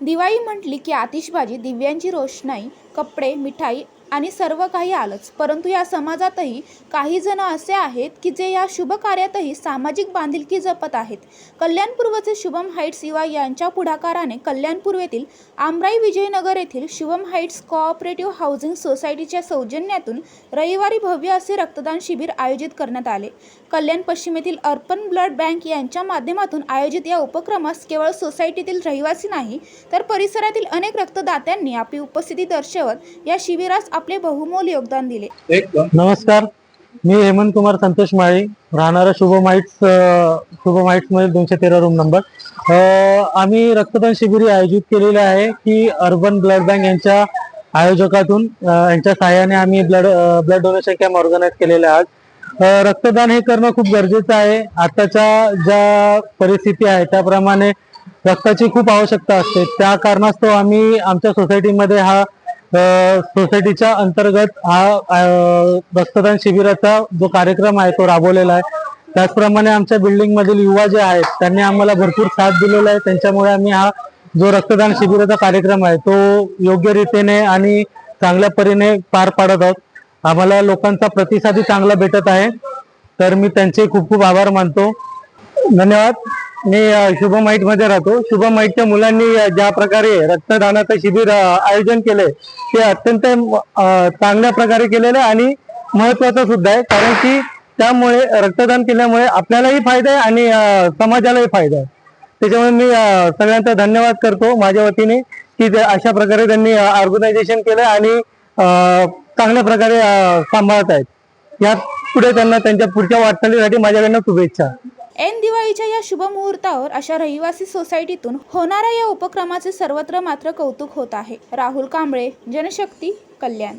दिवाळी म्हटली की आतिषबाजी दिव्यांची रोषणाई कपडे मिठाई आणि सर्व काही आलंच. परंतु या समाजातही काही जण असे आहेत की जे या शुभ कार्यातही सामाजिक बांधिलकी जपत आहेत. कल्याणपूर्वचे शुभम हाईट्स युवा यांच्या पुढाकाराने कल्याण येथील आमराई विजयनगर येथील शुभम हाईट्स कोऑपरेटिव्ह हाऊसिंग सोसायटीच्या सौजन्यातून रविवारी भव्य असे रक्तदान शिबिर आयोजित करण्यात आले. कल्याण पश्चिमेतील अर्पण ब्लड बँक यांच्या माध्यमातून आयोजित या उपक्रमास केवळ सोसायटीतील रहिवासी नाही तर परिसरातील अनेक रक्तदात्यांनी आपली उपस्थिती दर्शवत या शिबिरास आपले बहुमोल योगदान दिले. नमस्कार. मी हेमंत कुमार संतोष माळी. राहणारा शुभम हाईट्स शुभममध्ये दोनशे तेरा रूम नंबर आम्ही रक्तदान शिबिर आयोजित केलेले आहे की अर्बन ब्लड बँक यांच्या आयोजकातून यांच्या सहाय्याने आम्ही blood blood donation camp organise केलेले आहात रक्तदान हे करणं खूप गरजेचं आहे. आताच्या ज्या परिस्थिती आहे त्याप्रमाणे रक्ताची खूप आवश्यकता असते. त्या कारणास्तव आम्ही आमच्या सोसायटीमध्ये हा सोसायटीच्या अंतर्गत हा रक्तदान शिबिराचा जो कार्यक्रम आहे तो राबवलेला आहे. त्याचप्रमाणे आमच्या बिल्डिंग मधील युवा जे आहेत त्यांनी आम्हाला भरपूर साथ दिलेला आहे. त्यांच्यामुळे आम्ही हा जो रक्तदान शिबिराचा कार्यक्रम आहे तो योग्य रीतीने आणि चांगल्या परीने पार पाडत आहोत. आम्हाला लोकांचा प्रतिसादही चांगला भेटत आहे. तर मी त्यांचे खूप खूप आभार मानतो. धन्यवाद. मी शुभम माईटमध्ये राहतो. शुभम माईटच्या मुलांनी ज्या प्रकारे रक्तदानाचं शिबिर आयोजन केले ते अत्यंत चांगल्या प्रकारे केलेलं आहे आणि महत्वाचं सुद्धा आहे. कारण की त्यामुळे रक्तदान केल्यामुळे आपल्यालाही फायदा आहे आणि समाजालाही फायदा आहे. त्याच्यामुळे मी सगळ्यांचा धन्यवाद करतो माझ्या वतीने की ते अशा प्रकारे त्यांनी ऑर्गनायझेशन केलं आणि चांगल्या प्रकारे सांभाळत आहेत. यात पुढे त्यांना त्यांच्या पुढच्या वाटचालीसाठी माझ्याकडनं शुभेच्छा. ऐन दिवाळीच्या या शुभ मुहूर्तावर अशा रहिवासी सोसायटीतून होणाऱ्या या उपक्रमाचे सर्वत्र मात्र कौतुक होत आहे. राहुल कांबळे जनशक्ती कल्याण.